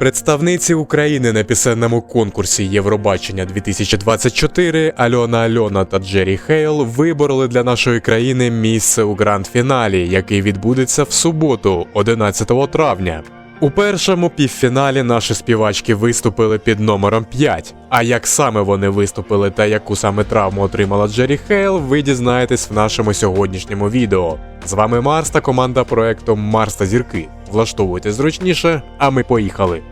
Представниці України на пісенному конкурсі Євробачення 2024 Альона Альона та Джері Хейл вибороли для нашої країни місце у гранд-фіналі, який відбудеться в суботу, 11 травня. У першому півфіналі наші співачки виступили під номером 5. А як саме вони виступили та яку саме травму отримала Джері Хейл, ви дізнаєтесь в нашому сьогоднішньому відео. З вами Марс та команда проекту Марс та Зірки. Влаштовуйте зручніше, а ми поїхали.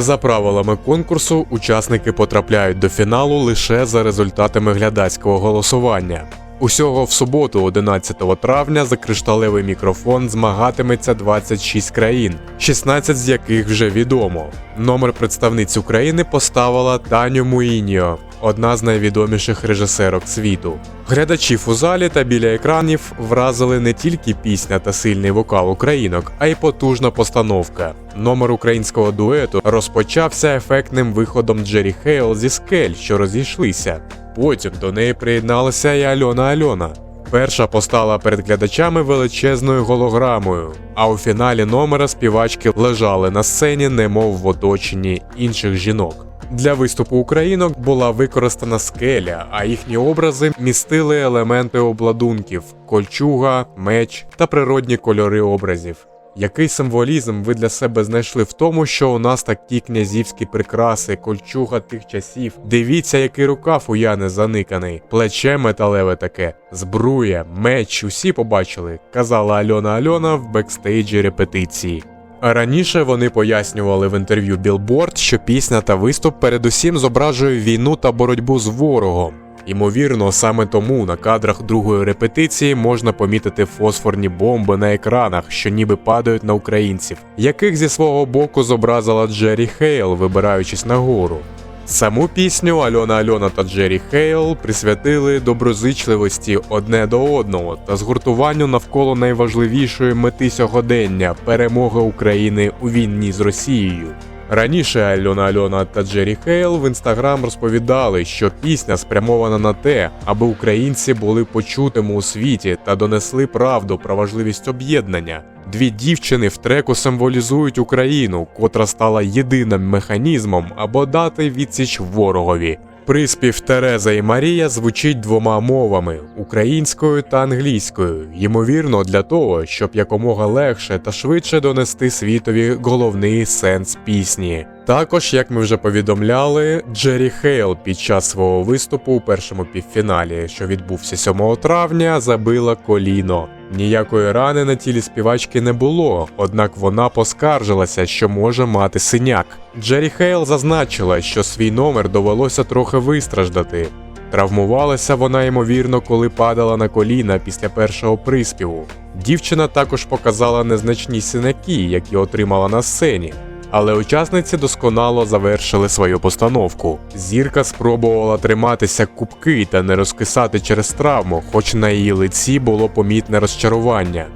За правилами конкурсу, учасники потрапляють до фіналу лише за результатами глядацького голосування. Усього в суботу, 11 травня, за кришталевий мікрофон змагатиметься 26 країн, 16 з яких вже відомо. Номер представниць України поставила Таню Муїньо, одна з найвідоміших режисерок світу. Глядачів у залі та біля екранів вразили не тільки пісня та сильний вокал українок, а й потужна постановка. Номер українського дуету розпочався ефектним виходом Джері Хейл зі скель, що розійшлися. Потім до неї приєдналася і Альона Альона. Перша постала перед глядачами величезною голограмою, а у фіналі номера співачки лежали на сцені, немов в оточенні інших жінок. Для виступу українок була використана скеля, а їхні образи містили елементи обладунків: кольчуга, меч та природні кольори образів. Який символізм ви для себе знайшли в тому, що у нас такі князівські прикраси, кольчуга тих часів? Дивіться, який рукав у Яни заниканий, плече металеве таке, збруя, меч, усі побачили, казала Альона Альона в бекстейджі репетиції. Раніше вони пояснювали в інтерв'ю Billboard, що пісня та виступ передусім зображує війну та боротьбу з ворогом. Ймовірно, саме тому на кадрах другої репетиції можна помітити фосфорні бомби на екранах, що ніби падають на українців, яких зі свого боку зобразила Джері Хейл, вибираючись нагору. Саму пісню Альона Альона та Джері Хейл присвятили доброзичливості одне до одного та згуртуванню навколо найважливішої мети сьогодення перемоги України у війні з Росією. Раніше Альона Альона та Джері Хейл в інстаграм розповідали, що пісня спрямована на те, аби українці були почутими у світі та донесли правду про важливість об'єднання. Дві дівчини в треку символізують Україну, котра стала єдиним механізмом або дати відсіч ворогові. Приспів Тереза і Марія звучить двома мовами українською та англійською, ймовірно, для того, щоб якомога легше та швидше донести світові головний сенс пісні. Також, як ми вже повідомляли, Джері Хейл під час свого виступу у першому півфіналі, що відбувся 7 травня, забила коліно. Ніякої рани на тілі співачки не було, однак вона поскаржилася, що може мати синяк. Джері Хейл зазначила, що свій номер довелося трохи вистраждати. Травмувалася вона ймовірно, коли падала на коліна після першого приспіву. Дівчина також показала незначні синяки, які отримала на сцені. Але учасниці досконало завершили свою постановку. Зірка спробувала триматися кубки та не розкисати через травму, хоч на її лиці було помітне розчарування.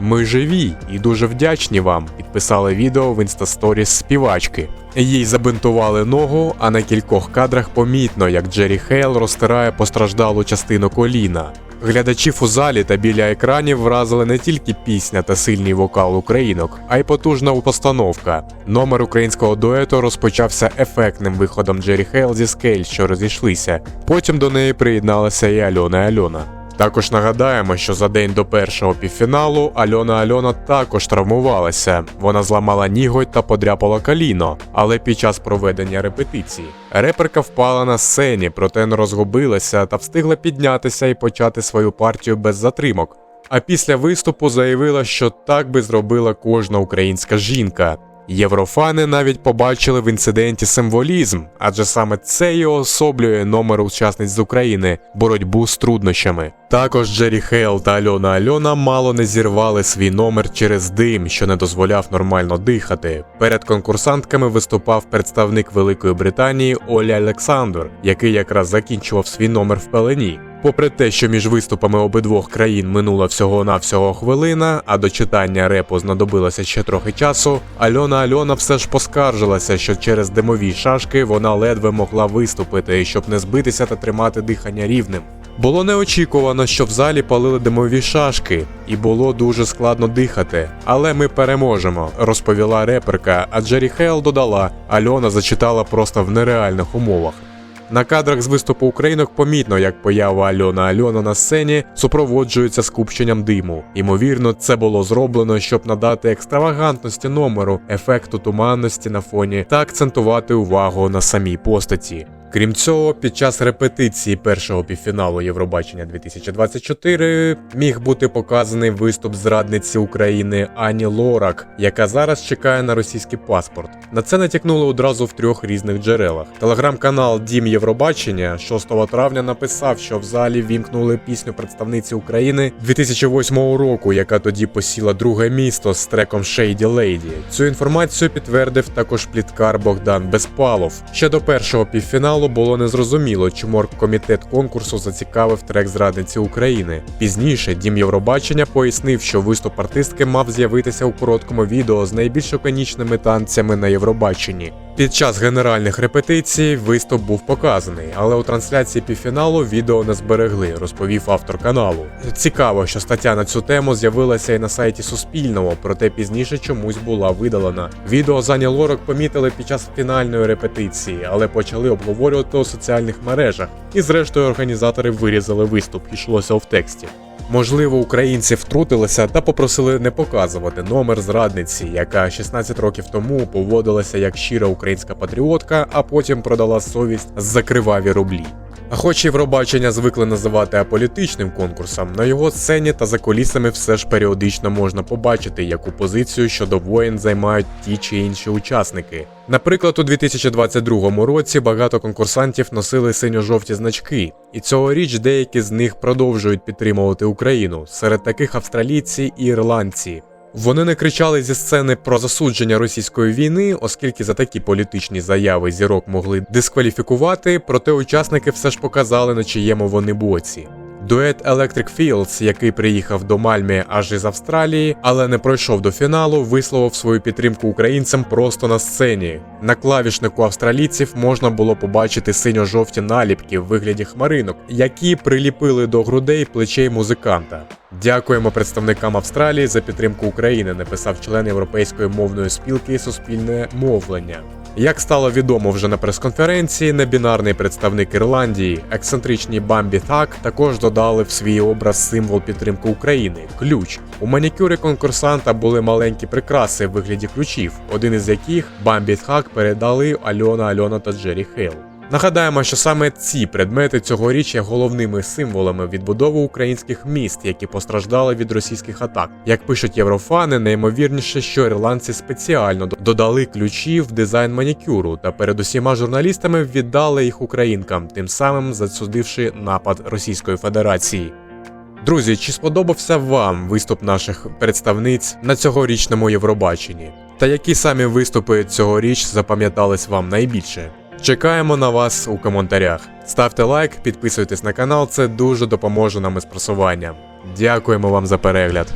Ми живі і дуже вдячні вам. Підписали відео в інстасторіс співачки. Їй забинтували ногу, а на кількох кадрах помітно, як Джері Хейл розтирає постраждалу частину коліна. Глядачів у залі та біля екранів вразили не тільки пісня та сильний вокал українок, а й потужна постановка. Номер українського дуету розпочався ефектним виходом Джері Хейл зі скель, що розійшлися. Потім до неї приєдналася і Альона Альона. Також нагадаємо, що за день до першого півфіналу Альона Альона також травмувалася. Вона зламала ніготь та подряпала коліно, але під час проведення репетиції. Реперка впала на сцені, проте не розгубилася та встигла піднятися і почати свою партію без затримок. А після виступу заявила, що так би зробила кожна українська жінка. Єврофани навіть побачили в інциденті символізм, адже саме це і особлює номер учасниць з України боротьбу з труднощами. Також Джері Хейл та Альона Альона мало не зірвали свій номер через дим, що не дозволяв нормально дихати. Перед конкурсантками виступав представник Великої Британії Оля Олександр, який якраз закінчував свій номер в пелені. Попри те, що між виступами обидвох країн минула всього-навсього хвилина, а до читання репу знадобилося ще трохи часу, Альона Альона все ж поскаржилася, що через димові шашки вона ледве могла виступити, щоб не збитися та тримати дихання рівним. Було неочікувано, що в залі палили димові шашки, і було дуже складно дихати. Але ми переможемо, розповіла реперка, а Джері Хейл додала, Альона зачитала просто в нереальних умовах. На кадрах з виступу українок помітно, як поява Альона Альона на сцені супроводжується скупченням диму. Ймовірно, це було зроблено, щоб надати екстравагантності номеру, ефекту туманності на фоні та акцентувати увагу на самій постаті. Крім цього, під час репетиції першого півфіналу Євробачення 2024 міг бути показаний виступ зрадниці України Ані Лорак, яка зараз чекає на російський паспорт. На це натякнули одразу в трьох різних джерелах. Телеграм-канал Дім Євробачення 6 травня написав, що в залі вімкнули пісню представниці України 2008 року, яка тоді посіла друге місто з треком Shady Lady. Цю інформацію підтвердив також пліткар Богдан Безпалов. Ще до першого півфіналу було незрозуміло, чому комітет конкурсу зацікавив трек зрадниці України. Пізніше Дім Євробачення пояснив, що виступ артистки мав з'явитися у короткому відео з найбільш іконічними танцями на Євробаченні. Під час генеральних репетицій виступ був показаний, але у трансляції півфіналу відео не зберегли, розповів автор каналу. Цікаво, що стаття на цю тему з'явилася і на сайті Суспільного, проте пізніше чомусь була видалена. Відео з Ані Лорак помітили під час фінальної репетиції, але почали обговорювати у соціальних мережах. І зрештою організатори вирізали виступ, йшлося в тексті. Можливо, українці втрутилися та попросили не показувати номер зрадниці, яка 16 років тому поводилася як щира українська патріотка, а потім продала совість за криваві рублі. А хоч Євробачення звикли називати аполітичним конкурсом, на його сцені та за колісами все ж періодично можна побачити, яку позицію щодо воєн займають ті чи інші учасники. Наприклад, у 2022 році багато конкурсантів носили синьо-жовті значки, і цьогоріч деякі з них продовжують підтримувати Україну. Серед таких австралійці і ірландці. Вони не кричали зі сцени про засудження російської війни, оскільки за такі політичні заяви зірок могли дискваліфікувати, проте учасники все ж показали, на чиєму вони боці. Дует Electric Fields, який приїхав до Мальмі аж із Австралії, але не пройшов до фіналу, висловив свою підтримку українцям просто на сцені. На клавішнику австралійців можна було побачити синьо-жовті наліпки в вигляді хмаринок, які приліпили до грудей плечей музиканта. Дякуємо представникам Австралії за підтримку України, написав член Європейської мовної спілки Суспільне мовлення. Як стало відомо вже на прес-конференції, небінарний представник Ірландії, ексцентричні Бамбі Так, також додали в свій образ символ підтримки України ключ. У манікюрі конкурсанта були маленькі прикраси в вигляді ключів, один із яких Бамбі Хак передали Альона Альона та Джері Хейл. Нагадаємо, що саме ці предмети цьогоріч є головними символами відбудови українських міст, які постраждали від російських атак. Як пишуть єврофани, найімовірніше, що ірландці спеціально додали ключі в дизайн манікюру та перед усіма журналістами віддали їх українкам, тим самим засудивши напад Російської Федерації. Друзі, чи сподобався вам виступ наших представниць на цьогорічному Євробаченні? Та які самі виступи цьогоріч запам'ятались вам найбільше? Чекаємо на вас у коментарях. Ставте лайк, підписуйтесь на канал, це дуже допоможе нам із просуванням. Дякуємо вам за перегляд.